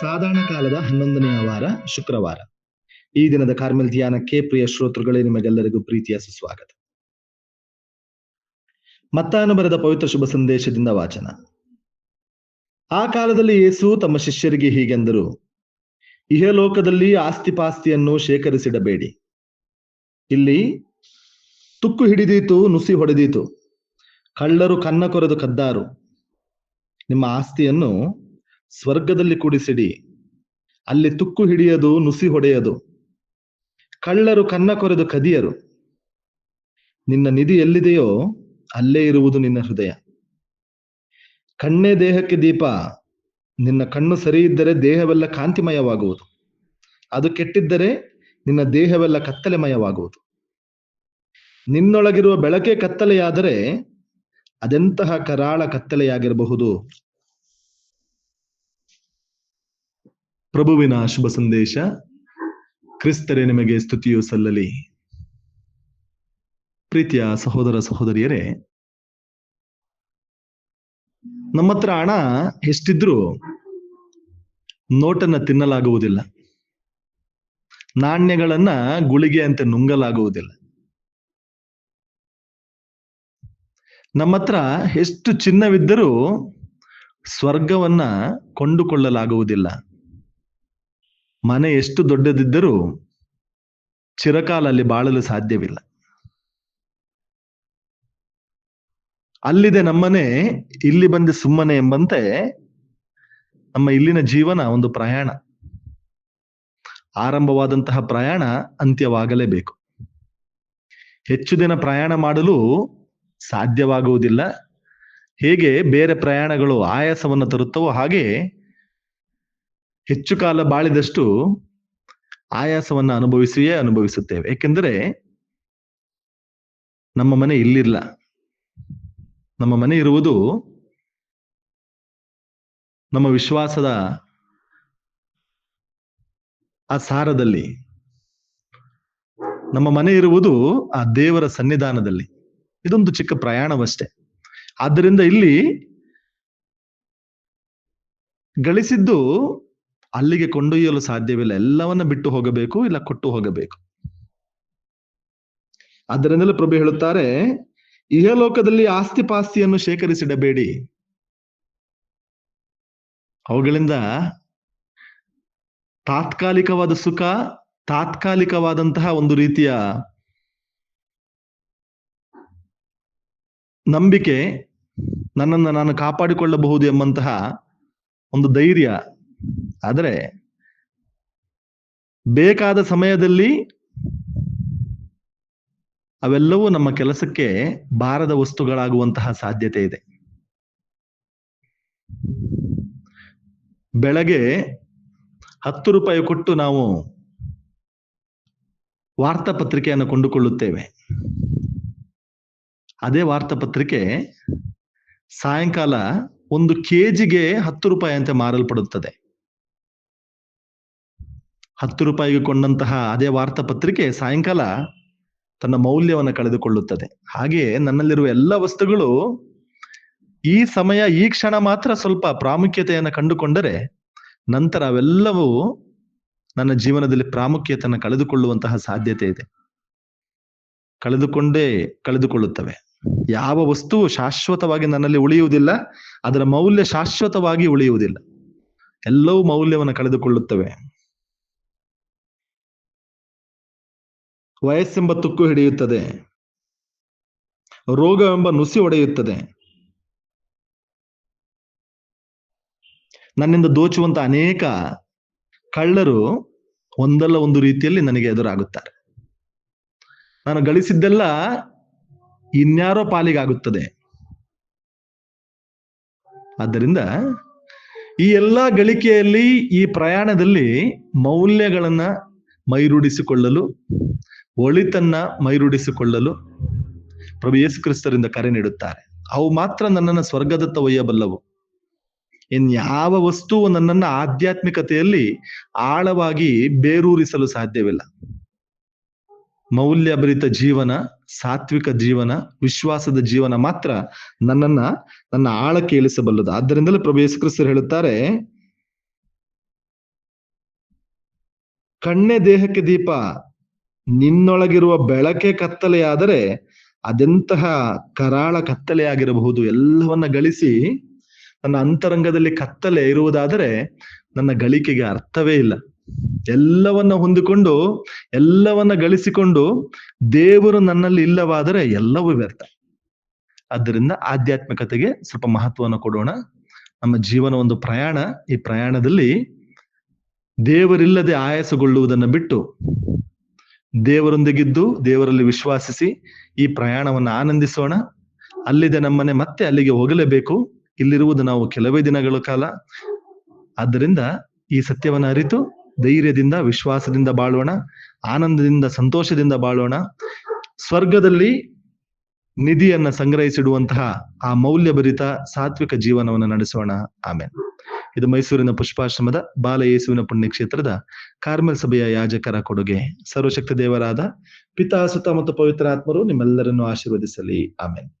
ಸಾಧಾರಣ ಕಾಲದ ಹನ್ನೊಂದನೆಯ ವಾರ, ಶುಕ್ರವಾರ. ಈ ದಿನದ ಕಾರ್ಮೆಲ್ ಧ್ಯಾನಕ್ಕೆ ಪ್ರಿಯ ಶ್ರೋತೃಗಳೇ, ನಿಮಗೆಲ್ಲರಿಗೂ ಪ್ರೀತಿಯ ಸುಸ್ವಾಗತ. ಮತ್ತಾನು ಬರೆದ ಪವಿತ್ರ ಶುಭ ಸಂದೇಶದಿಂದ ವಾಚನ. ಆ ಕಾಲದಲ್ಲಿ ಯೇಸು ತಮ್ಮ ಶಿಷ್ಯರಿಗೆ ಹೀಗೆಂದರು, ಇಹಲೋಕದಲ್ಲಿ ಆಸ್ತಿಪಾಸ್ತಿಯನ್ನು ಶೇಖರಿಸಿಡಬೇಡಿ. ಇಲ್ಲಿ, ತುಕ್ಕು ಹಿಡಿದೀತು, ನುಸಿ ಹೊಡೆದೀತು, ಕಳ್ಳರು ಕನ್ನ ಕೊರೆದು ಕದ್ದಾರು. ನಿಮ್ಮ ಆಸ್ತಿಯನ್ನು ಸ್ವರ್ಗದಲ್ಲಿ ಕೂಡಿಸಿಡಿ. ಅಲ್ಲಿ ತುಕ್ಕು ಹಿಡಿಯದು, ನುಸಿ ಹೊಡೆಯದು. ಕಳ್ಳರು ಕನ್ನ ಕೊರೆದು ಕದಿಯರು ನಿನ್ನ ನಿಧಿ ಎಲ್ಲಿದೆಯೋ, ಅಲ್ಲೇ ಇರುವುದು ನಿನ್ನ ಹೃದಯ. ಕಣ್ಣೇ ದೇಹಕ್ಕೆ ದೀಪ. ನಿನ್ನ ಕಣ್ಣು ಸರಿ ಇದ್ದರೆ ದೇಹವೆಲ್ಲ ಕಾಂತಿಮಯವಾಗುವುದು. ಅದು ಕೆಟ್ಟಿದ್ದರೆ ನಿನ್ನ ದೇಹವೆಲ್ಲ ಕತ್ತಲೆಮಯವಾಗುವುದು. ನಿನ್ನೊಳಗಿರುವ ಬೆಳಕೆ ಕತ್ತಲೆಯಾದರೆ ಅದೆಂತಹ ಕರಾಳ ಕತ್ತಲೆಯಾಗಿರಬಹುದು? ಪ್ರಭುವಿನ ಶುಭ ಸಂದೇಶ. ಕ್ರಿಸ್ತರೇ ನಿಮಗೆ ಸ್ತುತಿಯು ಸಲ್ಲಲಿ. ಪ್ರೀತಿಯ ಸಹೋದರ ಸಹೋದರಿಯರೇ, ನಮ್ಮತ್ರ ಹಣ ಎಷ್ಟಿದ್ರು ನೋಟನ್ನ ತಿನ್ನಲಾಗುವುದಿಲ್ಲ. ನಾಣ್ಯಗಳನ್ನ ಗುಳಿಗೆ ಅಂತ ನುಂಗಲಾಗುವುದಿಲ್ಲ. ನಮ್ಮತ್ರ ಎಷ್ಟು ಚಿನ್ನವಿದ್ದರೂ ಸ್ವರ್ಗವನ್ನ ಕೊಂಡುಕೊಳ್ಳಲಾಗುವುದಿಲ್ಲ. ಮನೆ ಎಷ್ಟು ದೊಡ್ಡದಿದ್ದರೂ ಚಿರಕಾಲ ಅಲ್ಲಿ ಬಾಳಲು ಸಾಧ್ಯವಿಲ್ಲ. ಅಲ್ಲಿದೆ ನಮ್ಮನೆ, ಇಲ್ಲಿ ಬಂದು ಸುಮ್ಮನೆ ಎಂಬಂತೆ ನಮ್ಮ ಇಲ್ಲಿನ ಜೀವನ ಒಂದು ಪ್ರಯಾಣ. ಆರಂಭವಾದಂತಹ ಪ್ರಯಾಣ ಅಂತ್ಯವಾಗಲೇಬೇಕು. ಹೆಚ್ಚು ದಿನ ಪ್ರಯಾಣ ಮಾಡಲು ಸಾಧ್ಯವಾಗುವುದಿಲ್ಲ. ಹೇಗೆ ಬೇರೆ ಪ್ರಯಾಣಗಳು ಆಯಾಸವನ್ನು ತರುತ್ತವೋ ಹಾಗೆ ಹೆಚ್ಚು ಕಾಲ ಬಾಳಿದಷ್ಟು ಆಯಾಸವನ್ನು ಅನುಭವಿಸಿಯೇ ಅನುಭವಿಸುತ್ತೇವೆ. ಏಕೆಂದರೆ ನಮ್ಮ ಮನೆ ಇಲ್ಲಿಲ್ಲ. ನಮ್ಮ ಮನೆ ಇರುವುದು ನಮ್ಮ ವಿಶ್ವಾಸದ ಆ ಸಾರದಲ್ಲಿ ನಮ್ಮ ಮನೆ ಇರುವುದು ಆ ದೇವರ ಸನ್ನಿಧಾನದಲ್ಲಿ. ಇದೊಂದು ಚಿಕ್ಕ ಪ್ರಯಾಣವಷ್ಟೇ. ಆದ್ದರಿಂದ ಇಲ್ಲಿ ಗಳಿಸಿದ್ದು ಅಲ್ಲಿಗೆ ಕೊಂಡೊಯ್ಯಲು ಸಾಧ್ಯವಿಲ್ಲ. ಎಲ್ಲವನ್ನ ಬಿಟ್ಟು ಹೋಗಬೇಕು, ಇಲ್ಲ ಕೊಟ್ಟು ಹೋಗಬೇಕು. ಅದರಿಂದಲೇ ಪ್ರಭು ಹೇಳುತ್ತಾರೆ, ಇಹಲೋಕದಲ್ಲಿ ಆಸ್ತಿ ಪಾಸ್ತಿಯನ್ನು ಶೇಖರಿಸಿಡಬೇಡಿ. ಅವುಗಳಿಂದ ತಾತ್ಕಾಲಿಕವಾದ ಸುಖ, ತಾತ್ಕಾಲಿಕವಾದಂತಹ ಒಂದು ರೀತಿಯ ನಂಬಿಕೆ ನನ್ನನ್ನು ನಾನು ಕಾಪಾಡಿಕೊಳ್ಳಬಹುದು ಎಂಬಂತಹ ಒಂದು ಧೈರ್ಯ ಆದರೆ ಬೇಕಾದ ಸಮಯದಲ್ಲಿ ಅವೆಲ್ಲವೂ ನಮ್ಮ ಕೆಲಸಕ್ಕೆ ಬಾರದ ವಸ್ತುಗಳಾಗುವಂತಹ ಸಾಧ್ಯತೆ ಇದೆ. ಬೆಳಗ್ಗೆ ಹತ್ತು ರೂಪಾಯಿ ಕೊಟ್ಟು ನಾವು ವಾರ್ತಾಪತ್ರಿಕೆಯನ್ನು ಕೊಂಡುಕೊಳ್ಳುತ್ತೇವೆ. ಅದೇ ವಾರ್ತಾಪತ್ರಿಕೆ ಸಾಯಂಕಾಲ ಒಂದು ಕೆಜಿಗೆ ಹತ್ತು ರೂಪಾಯಿ ಅಂತ ಮಾರಲ್ಪಡುತ್ತದೆ. ಹತ್ತು ರೂಪಾಯಿಗೆ ಕೊಂಡಂತಹ ಅದೇ ವಾರ್ತಾಪತ್ರಿಕೆ ಸಾಯಂಕಾಲ ತನ್ನ ಮೌಲ್ಯವನ್ನು ಕಳೆದುಕೊಳ್ಳುತ್ತದೆ. ಹಾಗೆಯೇ ನನ್ನಲ್ಲಿರುವ ಎಲ್ಲ ವಸ್ತುಗಳು ಈ ಸಮಯ, ಈ ಕ್ಷಣ ಮಾತ್ರ ಸ್ವಲ್ಪ ಪ್ರಾಮುಖ್ಯತೆಯನ್ನು ಕಂಡುಕೊಂಡರೆ ನಂತರ ಅವೆಲ್ಲವೂ ನನ್ನ ಜೀವನದಲ್ಲಿ ಪ್ರಾಮುಖ್ಯತೆಯನ್ನು ಕಳೆದುಕೊಳ್ಳುವಂತಹ ಸಾಧ್ಯತೆ ಇದೆ. ಕಳೆದುಕೊಂಡೇ ಕಳೆದುಕೊಳ್ಳುತ್ತವೆ. ಯಾವ ವಸ್ತುವು ಶಾಶ್ವತವಾಗಿ ನನ್ನಲ್ಲಿ ಉಳಿಯುವುದಿಲ್ಲ, ಅದರ ಮೌಲ್ಯ ಶಾಶ್ವತವಾಗಿ ಉಳಿಯುವುದಿಲ್ಲ. ಎಲ್ಲವೂ ಮೌಲ್ಯವನ್ನು ಕಳೆದುಕೊಳ್ಳುತ್ತವೆ. ವಯಸ್ಸೆಂಬ ತುಕ್ಕು ಹಿಡಿಯುತ್ತದೆ. ರೋಗವೆಂಬ ನುಸಿ ಒಡೆಯುತ್ತದೆ. ನನ್ನಿಂದ ದೋಚುವಂತ ಅನೇಕ ಕಳ್ಳರು ಒಂದಲ್ಲ ಒಂದು ರೀತಿಯಲ್ಲಿ ನನಗೆ ಎದುರಾಗುತ್ತಾರೆ. ನಾನು ಗಳಿಸಿದ್ದೆಲ್ಲ ಇನ್ಯಾರೋ ಪಾಲಿಗಾಗುತ್ತದೆ. ಆದ್ದರಿಂದ ಈ ಎಲ್ಲಾ ಗಳಿಕೆಯಲ್ಲಿ ಈ ಪ್ರಯಾಣದಲ್ಲಿ ಮೌಲ್ಯಗಳನ್ನ ಮೈರೂಡಿಸಿಕೊಳ್ಳಲು ಒಳಿತನ್ನ ಮೈರುಡಿಸಿಕೊಳ್ಳಲು ಪ್ರಭು ಯೇಸು ಕ್ರಿಸ್ತರಿಂದ ಕರೆ ನೀಡುತ್ತಾರೆ. ಅವು ಮಾತ್ರ ನನ್ನನ್ನು ಸ್ವರ್ಗದತ್ತ ಒಯ್ಯಬಲ್ಲವು. ಇನ್ಯಾವ ವಸ್ತುವು ನನ್ನನ್ನು ಆಧ್ಯಾತ್ಮಿಕತೆಯಲ್ಲಿ ಆಳವಾಗಿ ಬೇರೂರಿಸಲು ಸಾಧ್ಯವಿಲ್ಲ. ಮೌಲ್ಯಭರಿತ ಜೀವನ, ಸಾತ್ವಿಕ ಜೀವನ, ವಿಶ್ವಾಸದ ಜೀವನ ಮಾತ್ರ ನನ್ನನ್ನ, ನನ್ನ ಆಳಕ್ಕೆ ಇಳಿಸಬಲ್ಲದು. ಆದ್ದರಿಂದಲೇ ಪ್ರಭು ಯೇಸು ಕ್ರಿಸ್ತರು ಹೇಳುತ್ತಾರೆ, ಕಣ್ಣೆ ದೇಹಕ್ಕೆ ದೀಪ ನಿನ್ನೊಳಗಿರುವ ಬೆಳಕೆ ಕತ್ತಲೆಯಾದರೆ ಅದೆಂತಹ ಕರಾಳ ಕತ್ತಲೆಯಾಗಿರಬಹುದು? ಎಲ್ಲವನ್ನ ಗಳಿಸಿ ನನ್ನ ಅಂತರಂಗದಲ್ಲಿ ಕತ್ತಲೆ ಇರುವುದಾದರೆ ನನ್ನ ಗಳಿಕೆಗೆ ಅರ್ಥವೇ ಇಲ್ಲ. ಎಲ್ಲವನ್ನ ಹೊಂದಿಕೊಂಡು, ಎಲ್ಲವನ್ನ ಗಳಿಸಿಕೊಂಡು ದೇವರು ನನ್ನಲ್ಲಿ ಇಲ್ಲವಾದರೆ ಎಲ್ಲವೂ ವ್ಯರ್ಥ. ಆದ್ದರಿಂದ ಆಧ್ಯಾತ್ಮಿಕತೆಗೆ ಸ್ವಲ್ಪ ಮಹತ್ವವನ್ನು ಕೊಡೋಣ. ನಮ್ಮ ಜೀವನ ಒಂದು ಪ್ರಯಾಣ. ಈ ಪ್ರಯಾಣದಲ್ಲಿ ದೇವರಿಲ್ಲದೆ ಆಯಾಸಗೊಳ್ಳುವುದನ್ನು ಬಿಟ್ಟು ದೇವರೊಂದಿಗಿದ್ದು ದೇವರಲ್ಲಿ ವಿಶ್ವಾಸಿಸಿ ಈ ಪ್ರಯಾಣವನ್ನು ಆನಂದಿಸೋಣ. ಅಲ್ಲಿದೆ ನಮ್ಮನೆ, ಮತ್ತೆ ಅಲ್ಲಿಗೆ ಹೋಗಲೇಬೇಕು. ಇಲ್ಲಿರುವುದು ನಾವು ಕೆಲವೇ ದಿನಗಳ ಕಾಲ. ಆದ್ದರಿಂದ ಈ ಸತ್ಯವನ್ನು ಅರಿತು ಧೈರ್ಯದಿಂದ, ವಿಶ್ವಾಸದಿಂದ ಬಾಳೋಣ, ಆನಂದದಿಂದ, ಸಂತೋಷದಿಂದ ಬಾಳೋಣ. ಸ್ವರ್ಗದಲ್ಲಿ ನಿಧಿಯನ್ನ ಸಂಗ್ರಹಿಸಿಡುವಂತಹ ಆ ಮೌಲ್ಯಭರಿತ ಸಾತ್ವಿಕ ಜೀವನವನ್ನು ನಡೆಸೋಣ. ಆಮೇಲೆ ಇದು ಮೈಸೂರಿನ ಪುಷ್ಪಾಶ್ರಮದ ಬಾಲಯೇಸುವಿನ ಪುಣ್ಯಕ್ಷೇತ್ರದ ಕಾರ್ಮೆಲ್ ಸಭೆಯ ಯಾಜಕರ ಕೊಡುಗೆ. ಸರ್ವಶಕ್ತಿ ದೇವರಾದ ಪಿತಾ ಸುತ್ತ ಮತ್ತು ಪವಿತ್ರ ಆತ್ಮರು ನಿಮ್ಮೆಲ್ಲರನ್ನು ಆಶೀರ್ವದಿಸಲಿ. ಆಮೇಲೆ